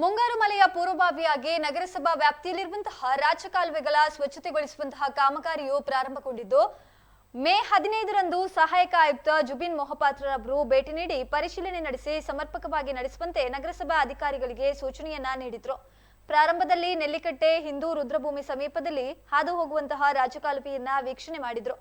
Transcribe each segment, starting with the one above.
ಮುಂಗಾರು ಮಳೆಯ ಪೂರ್ವಭಾವಿಯಾಗಿ ನಗರಸಭಾ ವ್ಯಾಪ್ತಿಯಲ್ಲಿರುವಂತಹ ರಾಜಕಾಲುವೆಗಳ ಸ್ವಚ್ಛತೆಗೊಳಿಸುವಂತಹ ಕಾಮಗಾರಿಯು ಪ್ರಾರಂಭಗೊಂಡಿದ್ದು, ಮೇ ಹದಿನೈದರಂದು ಸಹಾಯಕ ಆಯುಕ್ತ ಜುಬಿನ್ ಮೊಹಪಾತ್ರ ಅವರು ಭೇಟಿ ನೀಡಿ ಪರಿಶೀಲನೆ ನಡೆಸಿ ಸಮರ್ಪಕವಾಗಿ ನಡೆಸುವಂತೆ ನಗರಸಭಾ ಅಧಿಕಾರಿಗಳಿಗೆ ಸೂಚನೆಯನ್ನ ನೀಡಿದ್ರು. ಪ್ರಾರಂಭದಲ್ಲಿ ನೆಲ್ಲಿಕಟ್ಟೆ, ಹಿಂದೂ ರುದ್ರಭೂಮಿ ಸಮೀಪದಲ್ಲಿ ಹಾದು ಹೋಗುವಂತಹ ರಾಜಕಾಲುವೆಯನ್ನ ವೀಕ್ಷಣೆ ಮಾಡಿದ್ರು.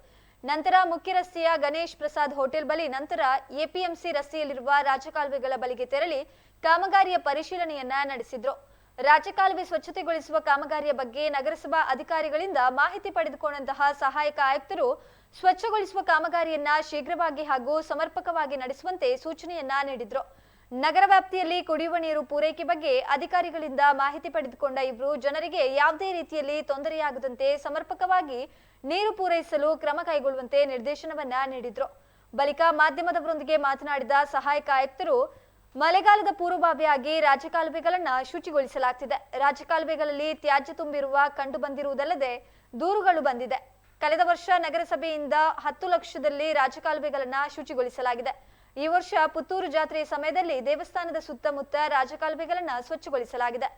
ನಂತರ ಮುಖ್ಯ ರಸ್ತೆಯ ಗಣೇಶ್ ಪ್ರಸಾದ್ ಹೋಟೆಲ್ ಬಳಿ ನಂತರ ಎಪಿಎಂಸಿ ರಸ್ತೆಯಲ್ಲಿರುವ ರಾಜಕಾಲುವೆಗಳ ಬಳಿಗೆ ತೆರಳಿ ಕಾಮಗಾರಿಯ ಪರಿಶೀಲನೆಯನ್ನ ನಡೆಸಿದ್ರು. ರಾಜಕಾಲುವೆ ಸ್ವಚ್ಛತೆಗೊಳಿಸುವ ಕಾಮಗಾರಿಯ ಬಗ್ಗೆ ನಗರಸಭಾ ಅಧಿಕಾರಿಗಳಿಂದ ಮಾಹಿತಿ ಪಡೆದುಕೊಂಡಂತಹ ಸಹಾಯಕ ಆಯುಕ್ತರು ಸ್ವಚ್ಛಗೊಳಿಸುವ ಕಾಮಗಾರಿಯನ್ನ ಶೀಘ್ರವಾಗಿ ಹಾಗೂ ಸಮರ್ಪಕವಾಗಿ ನಡೆಸುವಂತೆ ಸೂಚನೆಯನ್ನ ನೀಡಿದ್ರು. ನಗರ ವ್ಯಾಪ್ತಿಯಲ್ಲಿ ಕುಡಿಯುವ ನೀರು ಪೂರೈಕೆ ಬಗ್ಗೆ ಅಧಿಕಾರಿಗಳಿಂದ ಮಾಹಿತಿ ಪಡೆದುಕೊಂಡ ಇಬ್ರು ಜನರಿಗೆ ಯಾವುದೇ ರೀತಿಯಲ್ಲಿ ತೊಂದರೆಯಾಗದಂತೆ ಸಮರ್ಪಕವಾಗಿ ನೀರು ಪೂರೈಸಲು ಕ್ರಮ ಕೈಗೊಳ್ಳುವಂತೆ ನಿರ್ದೇಶನವನ್ನ ನೀಡಿದ್ರು. ಬಳಿಕ ಮಾಧ್ಯಮದವರೊಂದಿಗೆ ಮಾತನಾಡಿದ ಸಹಾಯಕ ಆಯುಕ್ತರು, ಮಳೆಗಾಲದ ಪೂರ್ವಭಾವಿಯಾಗಿ ರಾಜಕಾಲುವೆಗಳನ್ನ ಶುಚಿಗೊಳಿಸಲಾಗ್ತಿದೆ. ರಾಜಕಾಲುವೆಗಳಲ್ಲಿ ತ್ಯಾಜ್ಯ ತುಂಬಿರುವ ಕಂಡು ಬಂದಿರುವುದಲ್ಲದೆ ದೂರುಗಳು ಬಂದಿದೆ. ಕಳೆದ ವರ್ಷ ನಗರಸಭೆಯಿಂದ ಹತ್ತು ಲಕ್ಷದಲ್ಲಿ ರಾಜಕಾಲುವೆಗಳನ್ನ ಶುಚಿಗೊಳಿಸಲಾಗಿದೆ. ಈ ವರ್ಷ ಪುತ್ತೂರು ಜಾತ್ರೆಯ ಸಮಯದಲ್ಲಿ ದೇವಸ್ಥಾನದ ಸುತ್ತಮುತ್ತ ರಾಜಕಾಲುವೆಗಳನ್ನ ಸ್ವಚ್ಛಗೊಳಿಸಲಾಗಿದೆ.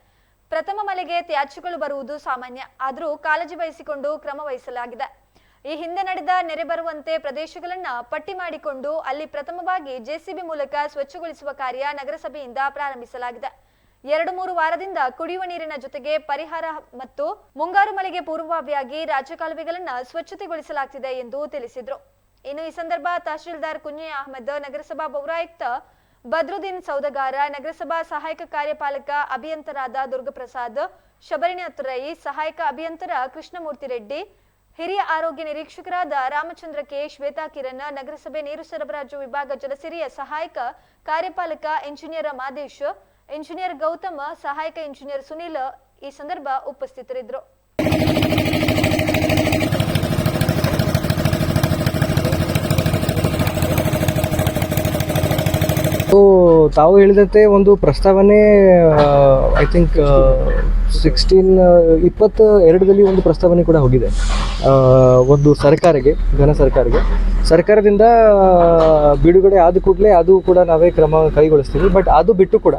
ಪ್ರಥಮ ಮಳೆಗೆ ತ್ಯಾಜ್ಯಗಳು ಬರುವುದು ಸಾಮಾನ್ಯ, ಆದರೂ ಕಾಳಜಿ ವಹಿಸಿಕೊಂಡು ಕ್ರಮ ವಹಿಸಲಾಗಿದೆ. ಈ ಹಿಂದೆ ನಡೆದ ನೆರೆ ಬರುವಂತೆ ಪ್ರದೇಶಗಳನ್ನ ಪಟ್ಟಿ ಮಾಡಿಕೊಂಡು ಅಲ್ಲಿ ಪ್ರಥಮವಾಗಿ ಜೆಸಿಬಿ ಮೂಲಕ ಸ್ವಚ್ಛಗೊಳಿಸುವ ಕಾರ್ಯ ನಗರಸಭೆಯಿಂದ ಪ್ರಾರಂಭಿಸಲಾಗಿದೆ. ಎರಡು ಮೂರು ವಾರದಿಂದ ಕುಡಿಯುವ ನೀರಿನ ಜೊತೆಗೆ ಪರಿಹಾರ ಮತ್ತು ಮುಂಗಾರು ಮಳೆಗೆ ಪೂರ್ವಭಾವಿಯಾಗಿ ರಾಜಕಾಲುವೆಗಳನ್ನ ಸ್ವಚ್ಛತೆಗೊಳಿಸಲಾಗ್ತಿದೆ ಎಂದು ತಿಳಿಸಿದ್ರು. ಇನ್ನು ಈ ಸಂದರ್ಭ ತಹಶೀಲ್ದಾರ್ ಕುಂಜೆ ಅಹಮದ್, ನಗರಸಭಾ ಪೌರಾಯುಕ್ತ ಬದ್ರುದ್ದೀನ್ ಸೌದಗಾರ, ನಗರಸಭಾ ಸಹಾಯಕ ಕಾರ್ಯಪಾಲಕ ಅಭಿಯಂತರಾದ ದುರ್ಗಪ್ರಸಾದ್, ಶಬರಿಣಿ ಸಹಾಯಕ ಅಭಿಯಂತರ ಕೃಷ್ಣಮೂರ್ತಿ ರೆಡ್ಡಿ, ಹಿರಿಯ ಆರೋಗ್ಯ ನಿರೀಕ್ಷಕರಾದ ರಾಮಚಂದ್ರ ಕೆ, ಶ್ವೇತಾ ಕಿರಣ್, ನಗರಸಭೆ ನೀರು ಸರಬರಾಜು ವಿಭಾಗ ಜಲಸಿರಿಯ ಸಹಾಯಕ ಕಾರ್ಯಪಾಲಕ ಇಂಜಿನಿಯರ್ ಮಾದೇಶ್ ಇಂಜಿನಿಯರ್ ಗೌತಮ್, ಸಹಾಯಕ ಇಂಜಿನಿಯರ್ ಸುನೀಲ್ ಈ ಸಂದರ್ಭ ಉಪಸ್ಥಿತರಿದ್ದರು. ತಾವು ಹೇಳಿದಂತೆ ಒಂದು ಪ್ರಸ್ತಾವನೆ ಐ ಥಿಂಕ್ ಸಿಕ್ಸ್ಟೀನ್ ಇಪ್ಪತ್ತ ಎರಡರಲ್ಲಿ ಒಂದು ಪ್ರಸ್ತಾವನೆ ಕೂಡ ಹೋಗಿದೆ. ಒಂದು ಸರ್ಕಾರಕ್ಕೆ ಘನ ಸರ್ಕಾರಕ್ಕೆ ಸರ್ಕಾರದಿಂದ ಬಿಡುಗಡೆ ಆದ ಕೂಡಲೇ ಅದು ಕೂಡ ನಾವೇ ಕ್ರಮ ಕೈಗೊಳಿಸ್ತೀವಿ. ಬಟ್ ಅದು ಬಿಟ್ಟು ಕೂಡ,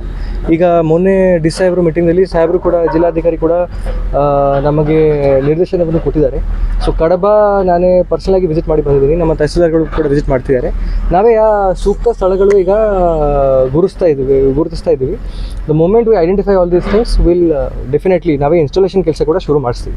ಈಗ ಮೊನ್ನೆ ಡಿ ಸಾಹೇಬ್ರು ಮೀಟಿಂಗ್ನಲ್ಲಿ ಸಾಹೇಬರು ಕೂಡ, ಜಿಲ್ಲಾಧಿಕಾರಿ ಕೂಡ ನಮಗೆ ನಿರ್ದೇಶನವನ್ನು ಕೊಟ್ಟಿದ್ದಾರೆ. ಸೊ ಕಡಬ ನಾನೇ ಪರ್ಸನಲಾಗಿ ವಿಸಿಟ್ ಮಾಡಿ ಬಂದಿದ್ದೀನಿ. ನಮ್ಮ ತಹಸೀಲ್ದಾರ್ಗಳು ಕೂಡ ವಿಸಿಟ್ ಮಾಡ್ತಿದ್ದಾರೆ. ನಾವೇ ಆ ಸೂಕ್ತ ಸ್ಥಳಗಳು ಈಗ ಗುರುಸ್ತಾ ಇದ್ದೀವಿ ಗುರುತಿಸ್ತಾ ಇದ್ದೀವಿ. The moment we identify all these things will definitely ನಾವೇ ಇನ್ಸ್ಟಾಲೇಷನ್ ಕೆಲಸ ಕೂಡ ಶುರು ಮಾಡಿಸ್ತೀವಿ.